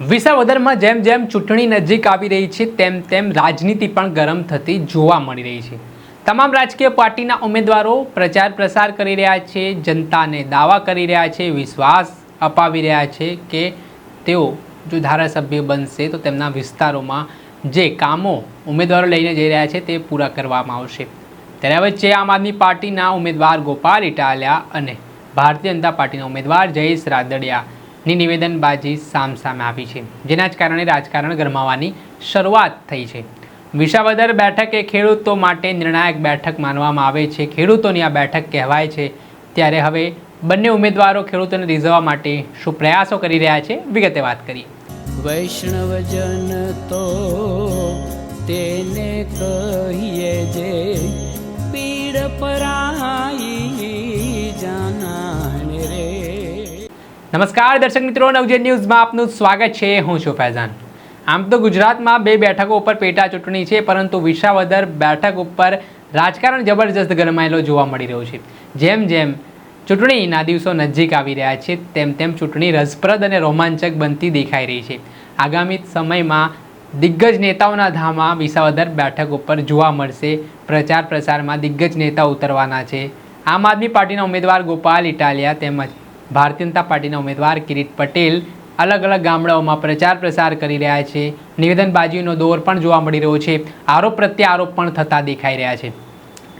વિસાવદરમાં જેમ જેમ ચૂંટણી નજીક આવી રહી છે, તેમ તેમ રાજનીતિ પણ ગરમ થતી જોવા મળી રહી છે. તમામ રાજકીય પાર્ટીના ઉમેદવારો પ્રચાર પ્રસાર કરી રહ્યા છે, જનતાને દાવા કરી રહ્યા છે, વિશ્વાસ અપાવી રહ્યા છે કે તેઓ જો ધારાસભ્ય બનશે તો તેમના વિસ્તારોમાં જે કામો ઉમેદવારો લઈને જઈ રહ્યા છે તે પૂરા કરવામાં આવશે. ત્યારે વચ્ચે આમ આદમી પાર્ટીના ઉમેદવાર ગોપાલ ઇટાલિયા અને ભારતીય જનતા પાર્ટીના ઉમેદવાર જયેશ રાદડિયાની નિવેદનબાજી સામસામે આવી છે, જેના જ કારણે રાજકારણ ગરમાવાની શરૂઆત થઈ છે. વિસાવદર બેઠક ખેડૂતો માટે નિર્ણાયક બેઠક માનવામાં આવે છે. ખેડૂતોની આ બેઠક કહેવાય છે. ત્યારે હવે બંને ઉમેદવારો ખેડૂતોને રીઝવવા માટે શું પ્રયાસો કરી રહ્યા છે, વિગતે વાત કરીએ. વૈષ્ણવજન તો તેને કહીએ જે પીડ પરાઈ નમસ્કાર દર્શક મિત્રો નવજે ન્યૂઝમાં આપનું સ્વાગત છે. હું છું ફૈઝાન. આમ તો ગુજરાતમાં બે બેઠકો ઉપર પેટા ચૂંટણી છે, પરંતુ વિસાવદર બેઠક ઉપર રાજકારણ જબરજસ્ત ગરમાયેલો જોવા મળી રહ્યો છે. જેમ જેમ ચૂંટણીના દિવસો નજીક આવી રહ્યા છે, તેમ તેમ ચૂંટણી રસપ્રદ અને રોમાંચક બનતી દેખાઈ રહી છે. આગામી સમયમાં દિગ્ગજ નેતાઓના ધામા વિસાવદર બેઠક ઉપર જોવા મળશે. પ્રચાર પ્રસારમાં દિગ્ગજ નેતા ઉતરવાના છે. આમ આદમી પાર્ટીના ઉમેદવાર ગોપાલ ઇટાલિયા તેમજ ભારતીય જનતા પાર્ટીના ઉમેદવાર કિરીટ પટેલ અલગ અલગ ગામડાઓમાં પ્રચાર પ્રસાર કરી રહ્યા છે. નિવેદનબાજીનો દોર પણ જોવા મળી રહ્યો છે. આરોપ પ્રત્યે આરોપ પણ થતા દેખાઈ રહ્યા છે.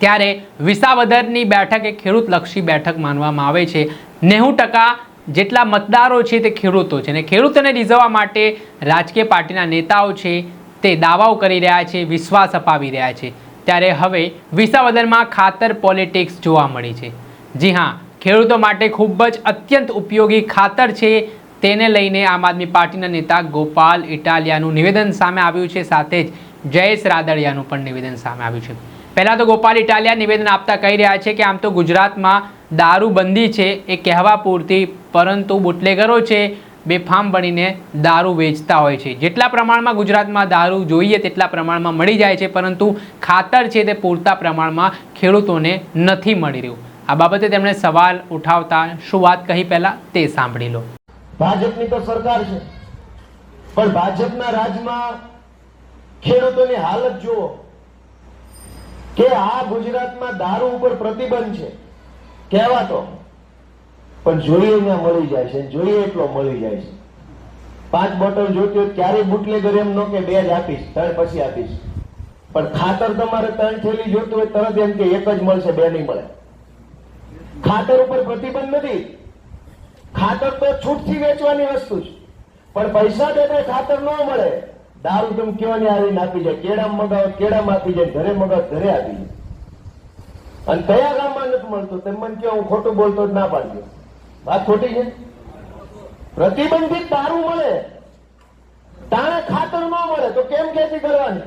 ત્યારે વિસાવદરની બેઠક એ ખેડૂતલક્ષી બેઠક માનવામાં આવે છે. નેવું ટકા જેટલા મતદારો છે તે ખેડૂતો છે અને ખેડૂતોને રીઝવવા માટે રાજકીય પાર્ટીના નેતાઓ છે તે દાવાઓ કરી રહ્યા છે, વિશ્વાસ અપાવી રહ્યા છે. ત્યારે હવે વિસાવદરમાં ખાતર પોલિટિક્સ જોવા મળી છે. જી હા ખેડૂતો માટે ખૂબ જ અત્યંત ઉપયોગી ખાતર છે તેને લઈને આમ આદમી પાર્ટીના નેતા ગોપાલ ઇટાલિયાનું નિવેદન સામે આવ્યું છે, સાથે જ જયેશ રાદડિયાનું પણ નિવેદન સામે આવ્યું છે. પહેલાં તો ગોપાલ ઇટાલિયા નિવેદન આપતા કહી રહ્યા છે કે આમ તો ગુજરાતમાં દારૂબંધી છે એ કહેવા પૂરતી, પરંતુ બુટલેગરો છે બેફામ બનીને દારૂ વેચતા હોય છે. જેટલા પ્રમાણમાં ગુજરાતમાં દારૂ જોઈએ તેટલા પ્રમાણમાં મળી જાય છે, પરંતુ ખાતર છે તે પૂરતા પ્રમાણમાં ખેડૂતોને નથી મળી રહ્યું. આ બાબતે તેમણે સવાલ ઉઠાવતા શું વાત કહી પહેલા તે સાંભળી લો. ભાજપની તો સરકાર છે. પણ ભાજપના રાજમાં ખેડૂતોની હાલત જુઓ. કે આ ગુજરાતમાં દારૂ ઉપર પ્રતિબંધ છે. કહેવાતો. પણ જોઈએ ત્યાં મળી જાય છે. જોઈએ એટલો મળી જાય છે. પાંચ બોટલ જોતી હોય ક્યારે બુટલેગર એમ નો કે બે જ આપીશ, ત્રણ પછી આપીશ. પણ ખાતર તમારે ત્રણ થેલી જોતું હોય તરત એમ કે એક જ મળશે, બે નહીં મળે. ખાતર ઉપર પ્રતિબંધ નથી. ખાતર તો છૂટથી વેચવાની વસ્તુ છે. પણ પૈસા દેતા ખાતર ન મળે. દારૂ તમે કેવાની આવીને આપી જાય. કેળા મગાવો, કેળામાં આપી જાય. ઘરે મગાવો, ઘરે આપી જાય. અને કયા ગામમાં નથી મળતો? તેમ મને કહો, હું ખોટું બોલતો જ ના પાડજો વાત ખોટી છે? પ્રતિબંધિત દારૂ મળે. તાણે ખાતર ન મળે, તો કેમ ખેતી કરવાની?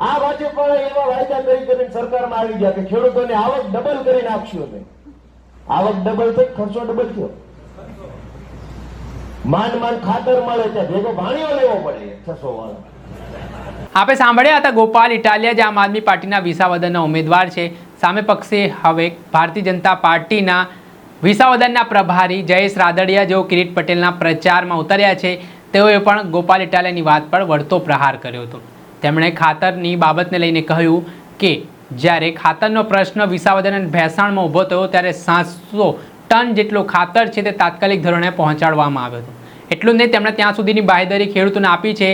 આ ભાજપ એવા વાયદા કરી કરીને સરકારમાં આવી ગયા કે ખેડૂતોની આવક ડબલ કરી નાખશું અમે. આવક ડબલ થઈ, ખર્ચો ડબલ થયો. માંડ માંડ ખાતર મળે છે, ભેગો ભાણીઓ લેવો પડે, છસો વાળો. આપણે સાંભળ્યા હતા ગોપાલ ઇટાલિયા, જે આમ આદમી પાર્ટીના વિસાવદનના ઉમેદવાર છે. સામે પક્ષે હવે ભારતીય જનતા પાર્ટીના વિસાવદનના પ્રભારી જયેશ રાદડિયા જેઓ કિરીટ પટેલના પ્રચારમાં ઉતર્યા છે, તેઓએ પણ ગોપાલ ઇટાલિયાની વાત પર વળતો પ્રહાર કર્યો હતો. તેમણે ખાતરની બાબતને લઈને કહ્યું કે જ્યારે ખાતરનો પ્રશ્ન વિસાવદર અને ભેસાણમાં ઊભો થયો ત્યારે સાતસો ટન જેટલું ખાતર છે તે તાત્કાલિક ધોરણે પહોંચાડવામાં આવ્યો હતો. એટલું જ નહીં, તેમણે ત્યાં સુધીની બાહેદારી ખેડૂતોને આપી છે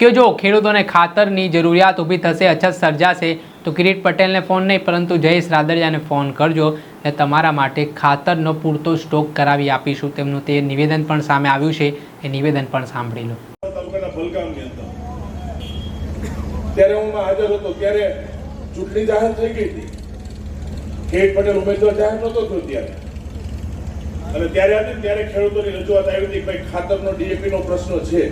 કે જો ખેડૂતોને ખાતરની જરૂરિયાત ઊભી થશે, અછત સર્જાશે, તો કિરીટ પટેલને ફોન નહીં, પરંતુ જયેશ રાદડિયાને ફોન કરજો અને તમારા માટે ખાતરનો પૂરતો સ્ટોક કરાવી આપીશું. તેમનું તે નિવેદન પણ સામે આવ્યું છે. એ નિવેદન પણ સાંભળી લો. ત્યારે હું હાજર હતો, ત્યારે ચૂંટણી જાહેર થઈ ગઈ હતી. ખેડ પટેલ ઉમેદવાર જાહેર નહોતો થયો ત્યારે. અને ત્યારે હતી ત્યારે ખેડૂતોની રજૂઆત આવી હતી ભાઈ ખાતરનો ડીએપી નો પ્રશ્ન છે.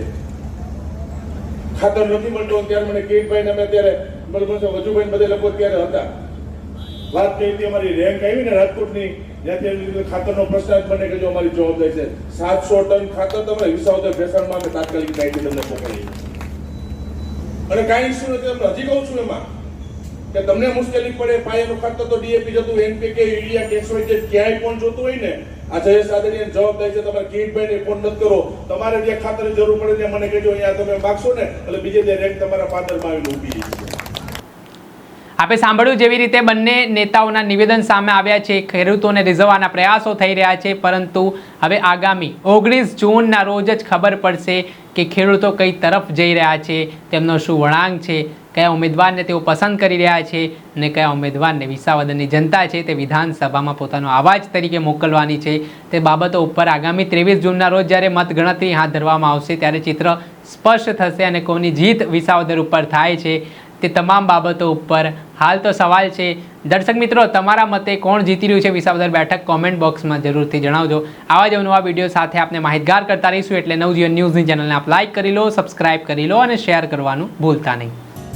ખાતર નથી મળતો ત્યારે મને કેટભાઈ અમે ત્યારે બરોબર વજુભાઈ બધા લોકો ત્યારે હતા. વાત કરી હતી, અમારી રેન્ક આવી ને રાજકોટની, જ્યાંથી ખાતરનો પ્રશ્ન બને કે અમારી જવાબદારી છે. સાતસો ટન ખાતર તમે વિસાવદર ભેસાણમાં અમે તાત્કાલિક ત્યાંથી તમને મોકલીએ અને કાંઈ ઇસ્યુ નથી, તમને હજી કહું છું એમાં. કે તમને મુશ્કેલી પડે, પાયાનું ખાતર તો ડીએપી જતું એનપીકે યુરિયા કેસોઇડ જે ક્યાંય પણ જોતું હોય ને, આ જયેશ આદરણીય જવાબદારી છે તમારે કિરીટભાઈને ફોન નથી કરો. તમારે જે ખાતરની જરૂર પડે ત્યાં મને કહેજો, અહીંયા તમે માગશો ને, એટલે બીજે જે રેન્ક તમારા પાદરમાં આવીને ઊભી છે. આપે સાંભળ્યું જેવી રીતે બંને નેતાઓના નિવેદન સામે આવ્યા છે, ખેડૂતોને રીઝવવાના પ્રયાસો થઈ રહ્યા છે, પરંતુ હવે આગામી ઓગણીસ જૂનના રોજ જ ખબર પડશે કે ખેડૂતો કઈ તરફ જઈ રહ્યા છે, તેમનો શું વળાંક છે કયા ઉમેદવારને તેઓ પસંદ કરી રહ્યા છે અને કયા ઉમેદવારને વિસાવદનની જનતા છે તે વિધાનસભામાં પોતાનો અવાજ તરીકે મોકલવાની છે. તે બાબતો ઉપર આગામી ત્રેવીસ જૂનના રોજ જ્યારે મતગણતરી હાથ ધરવામાં આવશે ત્યારે ચિત્ર સ્પષ્ટ થશે અને કોની જીત વિસાવદર ઉપર થાય છે તે તમામ બાબતો ઉપર હાલ તો સવાલ છે. દર્શક મિત્રો, તમારા મતે કોણ જીતી રહ્યું છે વિસાવદર બેઠક? કોમેન્ટ બોક્સમાં જરૂરથી જણાવજો. આવા જ નવા વીડિયો સાથે આપણે માહિતગાર કરતા રહીશું એટલે નવજીવન ન્યૂઝની ચેનલને આપ લાઇક કરી લો, સબસ્ક્રાઇબ કરી લો અને શેર કરવાનું ભૂલતા નહીં.